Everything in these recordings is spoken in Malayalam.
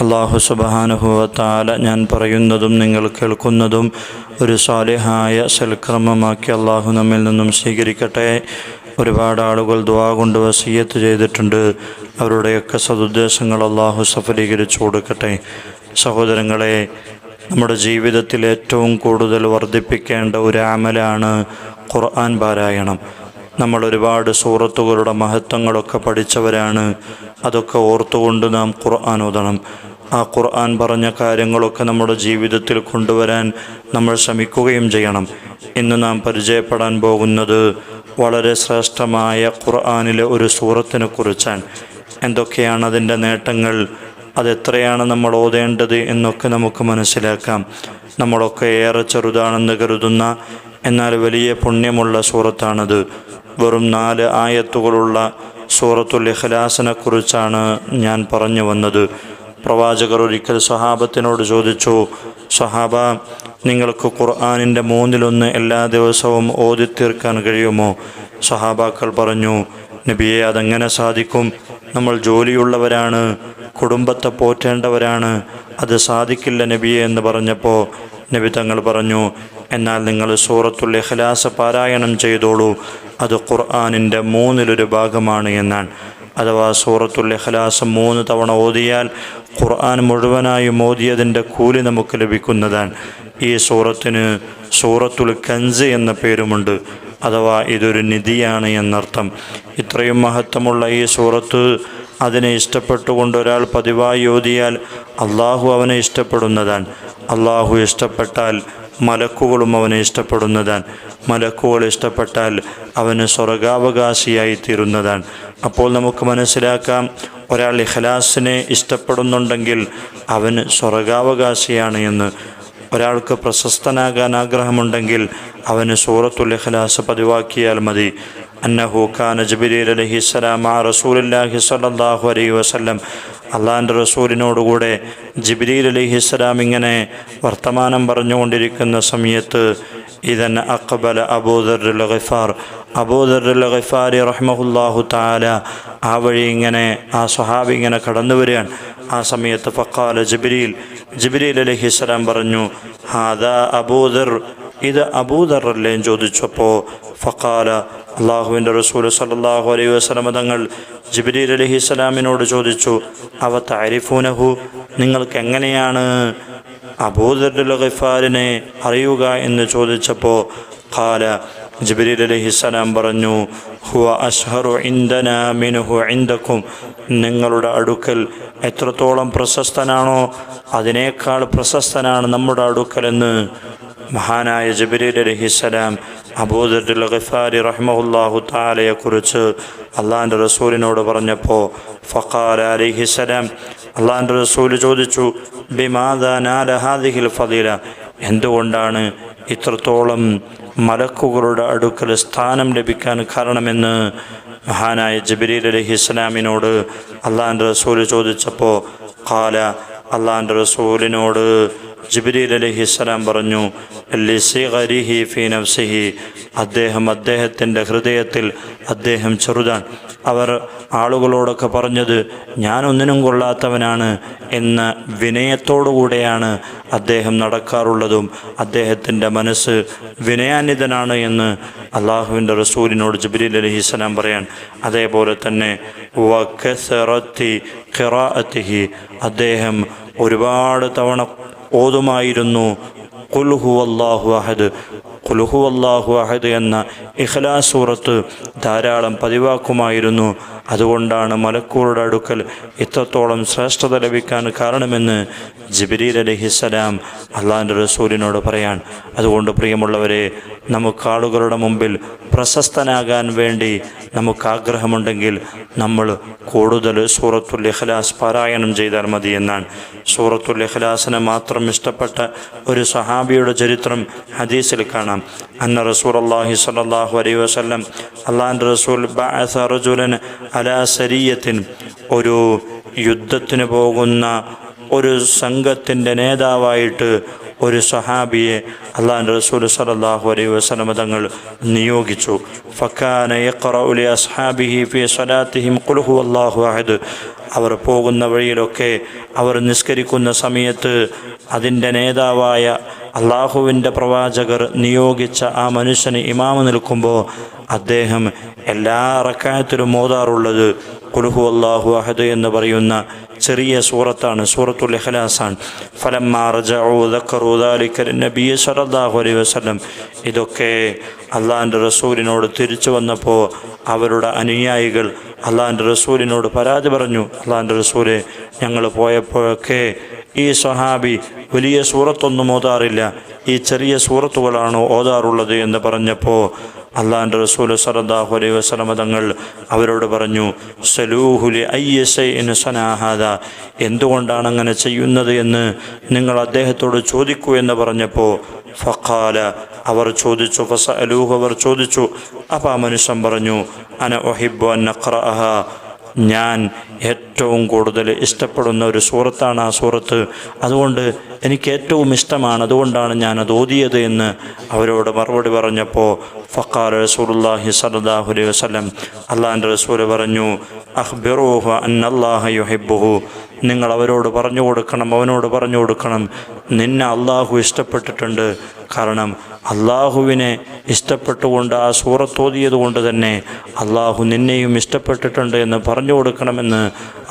അള്ളാഹു സുബാനുഭവത്താല ഞാൻ പറയുന്നതും നിങ്ങൾ കേൾക്കുന്നതും ഒരു സാലിഹായ സൽക്രമമാക്കി അള്ളാഹു നമ്മിൽ നിന്നും സ്വീകരിക്കട്ടെ. ഒരുപാട് ആളുകൾ ദുവാ കൊണ്ട് വസീയത്ത് ചെയ്തിട്ടുണ്ട്. അവരുടെയൊക്കെ സതുദ്ദേശങ്ങൾ അള്ളാഹു സഫലീകരിച്ചു കൊടുക്കട്ടെ. സഹോദരങ്ങളെ നമ്മുടെ ജീവിതത്തിൽ ഏറ്റവും കൂടുതൽ വർദ്ധിപ്പിക്കേണ്ട ഒരു അമലാണ് ഖുർആൻ പാരായണം. നമ്മൾ ഒരുപാട് സൂറത്തുകളുടെ മഹത്വങ്ങളൊക്കെ പഠിച്ചവരാണ്. അതൊക്കെ ഓർത്തുകൊണ്ട് നാം ഖുർആൻ ഓതണം. ആ ഖുർആൻ പറഞ്ഞ കാര്യങ്ങളൊക്കെ നമ്മുടെ ജീവിതത്തിൽ കൊണ്ടുവരാൻ നമ്മൾ ശ്രമിക്കുകയും ചെയ്യണം. ഇന്ന് നാം പരിചയപ്പെടാൻ പോകുന്നത് വളരെ ശ്രേഷ്ഠമായ ഖുർആാനിലെ ഒരു സൂറത്തിനെ കുറിച്ചാണ്. എന്തൊക്കെയാണ് അതിന്റെ നേട്ടങ്ങൾ? അതെത്രയാണ് നമ്മൾ ഓതേണ്ടത് എന്നൊക്കെ നമുക്ക് മനസ്സിലാക്കാം. നമ്മളൊക്കെ ഏറെ ചെറുതാണെന്ന് കരുതുന്ന എന്നാൽ വലിയ പുണ്യമുള്ള സൂറത്താണത്. വെറും നാല് ആയത്തുകളുള്ള സൂറത്തുൽ ഇഖ്ലാസിനെ കുറിച്ചാണ് ഞാൻ പറഞ്ഞു വന്നത്. പ്രവാചകർ ഒരിക്കൽ സഹാബത്തിനോട് ചോദിച്ചു സഹാബ നിങ്ങൾക്ക് ഖുർആാനിന്റെ മൂന്നിലൊന്ന് എല്ലാ ദിവസവും ഓതി തീർക്കാൻ കഴിയുമോ? സഹാബാക്കൾ പറഞ്ഞു നബിയെ അതെങ്ങനെ സാധിക്കും? നമ്മൾ ജോലിയുള്ളവരാണ് കുടുംബത്തെ പോറ്റേണ്ടവരാണ് അത് സാധിക്കില്ല നബിയെ എന്ന് പറഞ്ഞപ്പോൾ നബി തങ്ങൾ പറഞ്ഞു എന്നാൽ നിങ്ങൾ സൂറത്തുൽ ഇഖ്ലാസ് പാരായണം ചെയ്തോളൂ അത് ഖുർആാനിന്റെ മൂന്നിലൊരു ഭാഗമാണ് എന്നാണ്. അഥവാ സൂറത്തുൽ ഇഖ്ലാസ് മൂന്ന് തവണ ഓതിയാൽ ഖുർആൻ മുഴുവനായും ഓതിയതിന്റെ കൂലി നമുക്ക് ലഭിക്കുന്നതാണ്. ഈ സൂറത്തിന് സൂറത്തുൽ കൻസ് എന്ന പേരുമുണ്ട്. അഥവാ ഇതൊരു നിധിയാണ് എന്നർത്ഥം. ഇത്രയും മഹത്വമുള്ള ഈ സൂറത്ത് അതിനെ ഇഷ്ടപ്പെട്ടുകൊണ്ട് ഒരാൾ പതിവായി ഓതിയാൽ അള്ളാഹു അവനെ ഇഷ്ടപ്പെടുന്നതാണ്. അള്ളാഹു ഇഷ്ടപ്പെട്ടാൽ മലക്കുകളും അവനെ ഇഷ്ടപ്പെടുന്നതാണ്. മലക്കുകൾ ഇഷ്ടപ്പെട്ടാൽ അവന് സ്വർഗാവകാശിയായി തീരുന്നതാണ്. അപ്പോൾ നമുക്ക് മനസ്സിലാക്കാം ഒരാൾ ഇഖലാസിനെ ഇഷ്ടപ്പെടുന്നുണ്ടെങ്കിൽ അവന് സ്വർഗാവകാശിയാണ് എന്ന്. ഒരാൾക്ക് പ്രശസ്തനാകാൻ ആഗ്രഹമുണ്ടെങ്കിൽ അവന് സൂറത്തുൽ ഇഖ്ലാസ് പതിവാക്കിയാൽ മതി. അന്നഹു ഖാൻ ജബിരീൽ അലഹി സ്വലാം ആ റസൂലില്ലാഹി സാഹു അലൈഹി വസല്ലം അള്ളാഹിന്റെ റസൂലിനോടുകൂടെ ജിബ്രീൽ അലിഹിസ്സലാം ഇങ്ങനെ വർത്തമാനം പറഞ്ഞുകൊണ്ടിരിക്കുന്ന സമയത്ത് ഇതൻ അക്ബല അബൂദർ ഗഫാർ. അബൂദർ ഗഫാരി റഹ്മഹുല്ലാഹു താല ആ വഴി ഇങ്ങനെ ആ സ്വഹാബി ഇങ്ങനെ കടന്നു വരികയാണ്. ആ സമയത്ത് ഫക്കാല ജിബ്രീൽ ജിബ്രീൽ അലഹിസ്സലാം പറഞ്ഞു ഹാദാ അബൂദർ ഇത് എന്ന് ചോദിച്ചപ്പോൾ ഫക്കാല അള്ളാഹുവിന്റെ റസൂൽ സല്ലാഹു അലൈഹി വസ്ലമ തങ്ങൾ അലഹി അലഹിസ്സലാമിനോട് ചോദിച്ചു അവ താരിഫൂനഹു നിങ്ങൾക്ക് എങ്ങനെയാണ് അബൂദർ ഗഫാരിനെ അറിയുക എന്ന് ചോദിച്ചപ്പോൾ ഖാല അലഹി അലഹിസ്സലാം പറഞ്ഞു ഹുവ അഷ്ഹറു ഇൻദന മിനുഹു ഇന്ദക്കും നിങ്ങളുടെ അടുക്കൽ എത്രത്തോളം പ്രശസ്തനാണോ അതിനേക്കാൾ പ്രശസ്തനാണ് നമ്മുടെ അടുക്കലെന്ന് മഹാനായ ജബരീൽ അലഹിസ്സലാം അബൂദുൽ ഗഫാരി റഹ്മഹുല്ലാഹു താലയെക്കുറിച്ച് അള്ളാഹാന്റെ റസൂലിനോട് പറഞ്ഞപ്പോൾ ഫഖാർ അലിഹിസ്സലാം അള്ളാഹാന്റെ റസൂൽ ചോദിച്ചു ബിമാദാനാലഹാദിഹിൽ ഫദീല? എന്തുകൊണ്ടാണ് ഇത്രത്തോളം മലക്കുകളുടെ അടുക്കൽ സ്ഥാനം ലഭിക്കാൻ കാരണമെന്ന്? മഹാനായ ജബരീൽ അലഹി ഇസ്ലാമിനോട് അള്ളാഹിന്റെ റസൂൽ ചോദിച്ചപ്പോൾ കാല അള്ളാഹാന്റെ റസൂലിനോട് ജിബിരിൽ അലഹി ഇസ്ലാം പറഞ്ഞു ഫി നഫ്സിഹി. അദ്ദേഹം അദ്ദേഹത്തിന്റെ ഹൃദയത്തിൽ അദ്ദേഹം ചെറുതാണ് അവർ ആളുകളോടൊക്കെ പറഞ്ഞത് ഞാനൊന്നിനും കൊള്ളാത്തവനാണ് എന്ന വിനയത്തോടുകൂടെയാണ് അദ്ദേഹം നടക്കാറുള്ളതും. അദ്ദേഹത്തിന്റെ മനസ്സ് വിനയാന്വിതനാണ് എന്ന് അള്ളാഹുവിന്റെ റസൂലിനോട് ജബിരിൽ അലഹി പറയാൻ. അതേപോലെ തന്നെ അദ്ദേഹം ഒരുപാട് തവണ ഓതുമായിരുന്നു. കുൽഹു അള്ളാഹു അഹദ്. കുൽഹു അള്ളാഹു അഹദ് എന്ന ഇഖ്ലാസ് സൂറത്ത് ധാരാളം പതിവാക്കുമായിരുന്നു. അതുകൊണ്ടാണ് മലക്കൂറുടെ അടുക്കൽ ഇത്രത്തോളം ശ്രേഷ്ഠത ലഭിക്കാൻ കാരണമെന്ന് ജബിരീൽ അലഹിസലാം അള്ളാഹിന്റെ റസൂലിനോട് പറയാൻ. അതുകൊണ്ട് പ്രിയമുള്ളവരെ നമുക്ക് ആളുകളുടെ മുമ്പിൽ പ്രശസ്തനാകാൻ വേണ്ടി നമുക്ക് ആഗ്രഹമുണ്ടെങ്കിൽ നമ്മൾ കൂടുതൽ സൂറത്തുൽ ഇഖ്ലാസ് പാരായണം ചെയ്താൽ മതി എന്നാണ്. സൂറത്തുൽ ഇഖ്ലാസിനെ മാത്രം ഇഷ്ടപ്പെട്ട ഒരു സഹാബിയുടെ ചരിത്രം ഹദീസിൽ കാണാം. അന്ന റസൂൽ അള്ളാഹി സലാഹു അലൈ വസ്ലം അള്ളാഹിന്റെ റസൂൽ റജുലൻ അലാ സരിയത്തിൻ ഒരു യുദ്ധത്തിന് പോകുന്ന ഒരു സംഘത്തിന്റെ നേതാവായിട്ട് ഒരു സഹാബിയെ അള്ളാൻ റസൂൽ സലാഹു അലൈഹി വസ്ലമ തങ്ങൾ നിയോഗിച്ചു. ഫക്കാന അസ്ഹാബിഹി ഫി അഹദ്. അവർ പോകുന്ന വഴിയിലൊക്കെ അവർ നിസ്കരിക്കുന്ന സമയത്ത് അതിന്റെ നേതാവായ അള്ളാഹുവിന്റെ പ്രവാചകർ നിയോഗിച്ച ആ മനുഷ്യന് ഇമാമ നിൽക്കുമ്പോൾ അദ്ദേഹം എല്ലാ റക്കായത്തിലും മോതാറുള്ളത് കുലുഹു അള്ളാഹു അഹദ് എന്ന് പറയുന്ന ചെറിയ സൂറത്താണ് സൂറത്തുൽ ഇഖ്ലാസാണ്. നബിയ സലാഹു അലൈഹി വസല്ലം. ഇതൊക്കെ അള്ളാഹിന്റെ റസൂലിനോട് തിരിച്ചു വന്നപ്പോൾ അവരുടെ അനുയായികൾ അള്ളാഹിന്റെ റസൂലിനോട് പരാതി പറഞ്ഞു. അള്ളാഹിന്റെ റസൂലെ ഞങ്ങൾ പോയപ്പോഴൊക്കെ ഈ സ്വഹാബി വലിയ സൂറത്തൊന്നും ഓതാറില്ല. ഈ ചെറിയ സൂറത്തുകളാണോ ഓതാറുള്ളത് എന്ന് പറഞ്ഞപ്പോൾ അള്ളാഹിന്റെ റസൂൽ സറദാഹു അലൈ വസ്ലമ തങ്ങൾ അവരോട് പറഞ്ഞു സലൂഹുലി ഐ എസ് അയ്യസൈന് സനാഹാദ എന്തുകൊണ്ടാണ് അങ്ങനെ ചെയ്യുന്നത് എന്ന് നിങ്ങൾ അദ്ദേഹത്തോട് ചോദിക്കൂ എന്ന് പറഞ്ഞപ്പോൾ ഫഖാല. അവർ ചോദിച്ചു ഫസ അലൂഹ് അവർ ചോദിച്ചു. അപ്പോൾ ആ മനുഷ്യൻ പറഞ്ഞു അന ഒഹിബു അന്നഖ്റഅഹ ഞാൻ ഏറ്റവും കൂടുതൽ ഇഷ്ടപ്പെടുന്ന ഒരു സൂറത്താണ് ആ സൂറത്ത്. അതുകൊണ്ട് എനിക്ക് ഏറ്റവും ഇഷ്ടമാണ് അതുകൊണ്ടാണ് ഞാൻ അത് ഓതിയത് എന്ന് അവരോട് മറുപടി പറഞ്ഞപ്പോൾ ഫക്കാർ റസൂലുല്ലാഹി സല്ലാഹു അലൈഹി വസ്ലം അള്ളാഹിന്റെ റസൂൽ പറഞ്ഞു അഹ്ബിറൂഹു അന്നല്ലാഹ യുഹിബുഹു നിങ്ങൾ അവരോട് പറഞ്ഞു കൊടുക്കണം അവനോട് പറഞ്ഞു കൊടുക്കണം. നിന്നെ അള്ളാഹു ഇഷ്ടപ്പെട്ടിട്ടുണ്ട്. കാരണം അള്ളാഹുവിനെ ഇഷ്ടപ്പെട്ടുകൊണ്ട് ആ സൂറത്തോതിയത് കൊണ്ട് തന്നെ അള്ളാഹു നിന്നെയും ഇഷ്ടപ്പെട്ടിട്ടുണ്ട് എന്ന് പറഞ്ഞു കൊടുക്കണമെന്ന്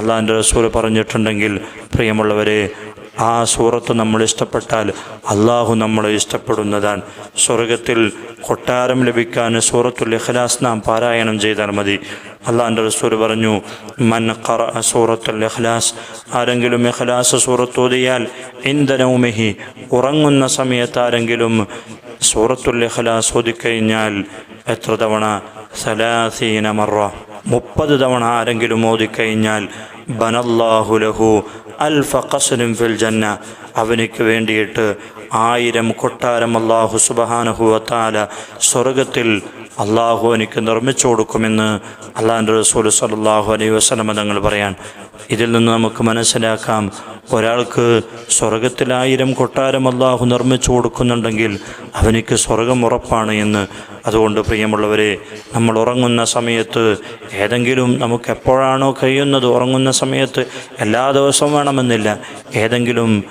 അള്ളാഹിന്റെ റസൂൽ പറഞ്ഞിട്ടുണ്ടെങ്കിൽ പ്രിയമുള്ളവരെ ആ സൂറത്ത് നമ്മൾ ഇഷ്ടപ്പെട്ടാൽ അള്ളാഹു നമ്മളെ ഇഷ്ടപ്പെടുന്നതാണ്. സ്വർഗത്തിൽ കൊട്ടാരം ലഭിക്കാൻ സൂറത്തുൽ ഇഖ്ലാസ് നാം പാരായണം ചെയ്താൽ മതി. അള്ളാഹിന്റെ റസൂൽ പറഞ്ഞു മൻ ഖറ സൂറത്തുൽ ഇഖ്ലാസ് ആരെങ്കിലും ഇഖ്ലാസ് സൂറത്തോതിയാൽ ഇന്ധനവുമെഹി ഉറങ്ങുന്ന സമയത്ത് ആരെങ്കിലും സൂറത്തുൽ ഇഖ്ലാസ് ഓതിക്കഴിഞ്ഞാൽ എത്ര തവണ? സലാസീന മറ മുപ്പത് തവണ ആരെങ്കിലും ഓതിക്കഴിഞ്ഞാൽ ബനല്ലാഹു ലഹു അൽഫ ഖസ്നും ഫിൽ ജന്ന അവനിക്ക് വേണ്ടിയിട്ട് ആയിരം കൊട്ടാരം അള്ളാഹു സുബഹാനഹുവത്താല സ്വർഗത്തിൽ അള്ളാഹു എനിക്ക് നിർമ്മിച്ചു കൊടുക്കുമെന്ന് അള്ളാഹിന്റെ റസൂൽ സലാഹു അലൈഹി വസ്ലമ തങ്ങൾ പറയാൻ. ഇതിൽ നിന്ന് നമുക്ക് മനസ്സിലാക്കാം ഒരാൾക്ക് സ്വർഗത്തിലായിരം കൊട്ടാരം അള്ളാഹു നിർമ്മിച്ചു കൊടുക്കുന്നുണ്ടെങ്കിൽ അവനിക്ക് സ്വർഗം ഉറപ്പാണ് എന്ന്. അതുകൊണ്ട് പ്രിയമുള്ളവരെ നമ്മൾ ഉറങ്ങുന്ന സമയത്ത് ഏതെങ്കിലും നമുക്ക് എപ്പോഴാണോ കഴിയുന്നത് ഉറങ്ങുന്ന സമയത്ത് എല്ലാ ദിവസവും വേണമെന്നില്ല. ഏതെങ്കിലും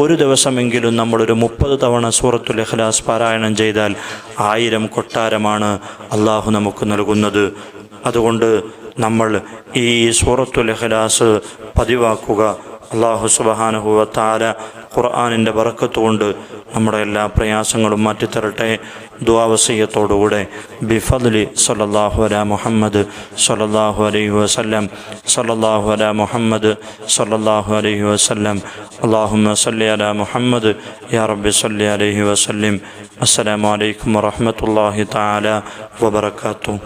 ഒരു ദിവസമെങ്കിലും നമ്മളൊരു മുപ്പത് തവണ സൂറത്തുൽ ഇഖ്ലാസ് പാരായണം ചെയ്താൽ ആയിരം കൊട്ടാരമാണ് അള്ളാഹു നമുക്ക് നൽകുന്നത്. അതുകൊണ്ട് നമ്മൾ ഈ സൂറത്തുൽ ഇഖ്ലാസ് പതിവാക്കുക. അള്ളാഹു സുബഹാനുഭവത്താല ഖുർആാനിന്റെ വറക്കത്തുകൊണ്ട് നമ്മുടെ എല്ലാ പ്രയാസങ്ങളും മാറ്റിത്തരട്ടെ. ദ്വാവസീയത്തോടുകൂടെ ബിഫദ്ലി സല്ലല്ലാഹു അല മുഹമ്മദ് സല്ലല്ലാഹു അലൈഹി വസ്ലം സല്ലല്ലാഹു അല മുഹമ്മദ് സല്ലല്ലാഹു അലൈഹി വസ്ലം അള്ളാഹുമ സല്ലി അല മുഹമ്മദ്. യാ റബ്ബി സല്ലി അലൈഹി വസ്ലിം അസ്സലാമു അലൈക്കും വറഹ്മത്തുള്ളാഹി തആല വബറകാതുഹു.